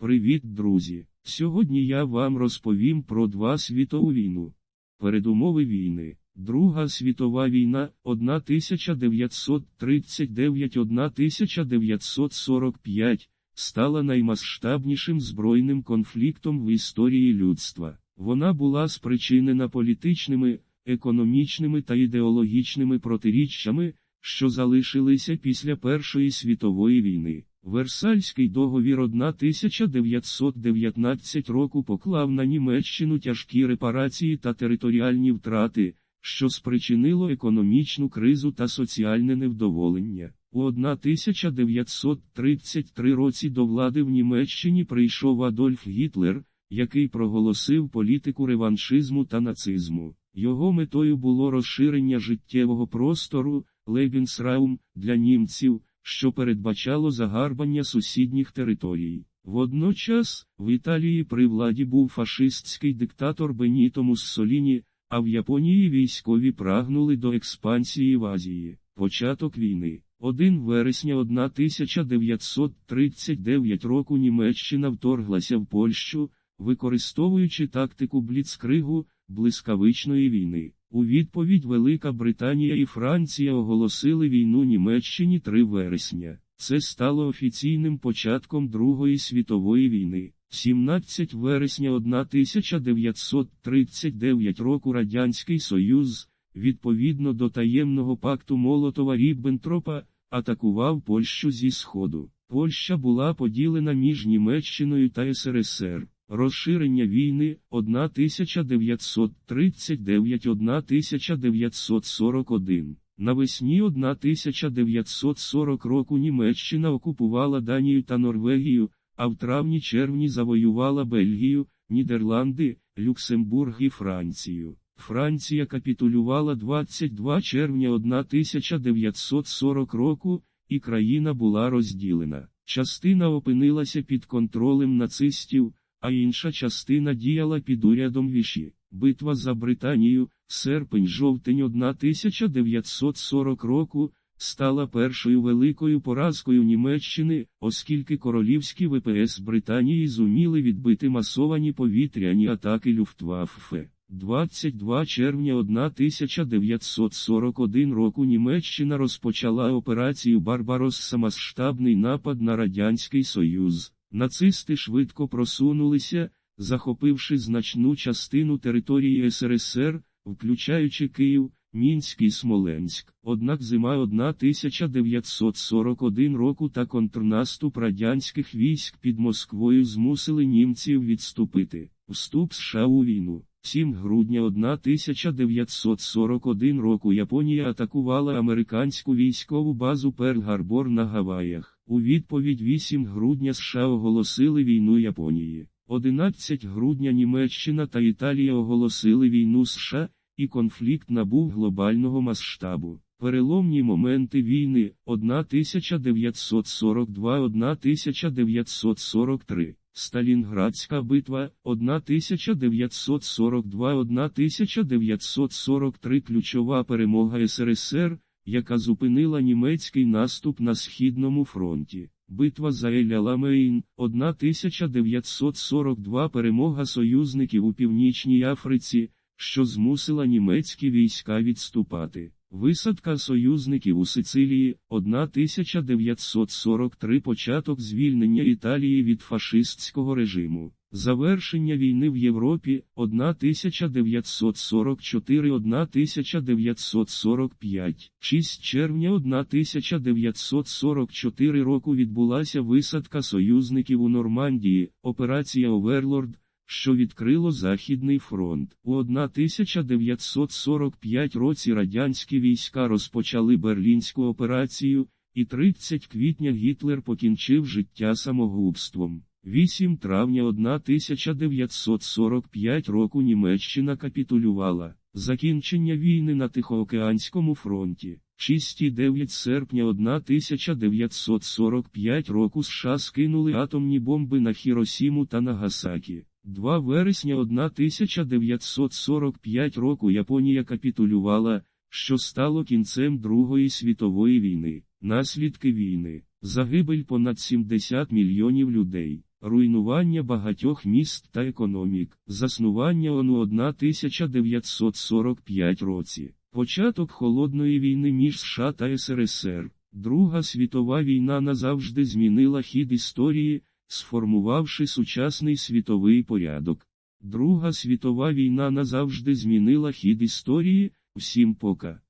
Привіт, друзі! Сьогодні я вам розповім про два світову війну. Передумови війни. Друга світова війна 1939-1945 стала наймасштабнішим збройним конфліктом в історії людства. Вона була спричинена політичними, економічними та ідеологічними протиріччями, що залишилися після Першої світової війни. Версальський договір 1919 року поклав на Німеччину тяжкі репарації та територіальні втрати, що спричинило економічну кризу та соціальне невдоволення. У 1933 році до влади в Німеччині прийшов Адольф Гітлер, який проголосив політику реваншизму та нацизму. Його метою було розширення життєвого простору, Лебенсраум, для німців, що передбачало загарбання сусідніх територій. Водночас, в Італії при владі був фашистський диктатор Беніто Муссоліні, а в Японії військові прагнули до експансії в Азії. Початок війни. 1 вересня 1939 року Німеччина вторглася в Польщу, використовуючи тактику Бліцкригу, блискавичної війни. У відповідь Велика Британія і Франція оголосили війну Німеччині 3 вересня. Це стало офіційним початком Другої світової війни. 17 вересня 1939 року Радянський Союз, відповідно до таємного пакту Молотова Ріббентропа, атакував Польщу зі Сходу. Польща була поділена між Німеччиною та СРСР. Розширення війни 1939-1941 Навесні 1940 року Німеччина окупувала Данію та Норвегію, а в травні-червні завоювала Бельгію, Нідерланди, Люксембург і Францію. Франція капітулювала 22 червня 1940 року, і країна була розділена. Частина опинилася під контролем нацистів, а інша частина діяла під урядом віші. Битва за Британію, серпень-жовтень 1940 року, стала першою великою поразкою Німеччини, оскільки королівські ВПС Британії зуміли відбити масовані повітряні атаки Люфтваффе. 22 червня 1941 року Німеччина розпочала операцію Барбарос масштабний напад на Радянський Союз. Нацисти швидко просунулися, захопивши значну частину території СРСР, включаючи Київ, Мінськ і Смоленськ. Однак зима 1941 року та контрнаступ радянських військ під Москвою змусили німців відступити. Вступ США у війну. 7 грудня 1941 року Японія атакувала американську військову базу Перл-Гарбор на Гаваях. У відповідь 8 грудня США оголосили війну Японії. 11 грудня Німеччина та Італія оголосили війну США, і конфлікт набув глобального масштабу. Переломні моменти війни 1942-1943. Сталінградська битва 1942-1943 ключова перемога СРСР, яка зупинила німецький наступ на Східному фронті. Битва за Ель-Аламейн 1942 перемога союзників у Північній Африці, що змусила німецькі війська відступати. Висадка союзників у Сицилії 1943 початок звільнення Італії від фашистського режиму. Завершення війни в Європі 1944-1945. 6 червня 1944 року відбулася висадка союзників у Нормандії, операція Оверлорд, що відкрило Західний фронт. У 1945 році радянські війська розпочали Берлінську операцію, і 30 квітня Гітлер покінчив життя самогубством. 8 травня 1945 року Німеччина капітулювала. Закінчення війни на Тихоокеанському фронті. 6,9 серпня 1945 року США скинули атомні бомби на Хіросіму та Нагасакі. 2 вересня 1945 року Японія капітулювала, що стало кінцем Другої світової війни. Наслідки війни. Загибель понад 70 мільйонів людей. Руйнування багатьох міст та економік, заснування ОНУ 1945 році, початок холодної війни між США та СРСР. Друга світова війна назавжди змінила хід історії, сформувавши сучасний світовий порядок. Друга світова війна назавжди змінила хід історії, всім пока.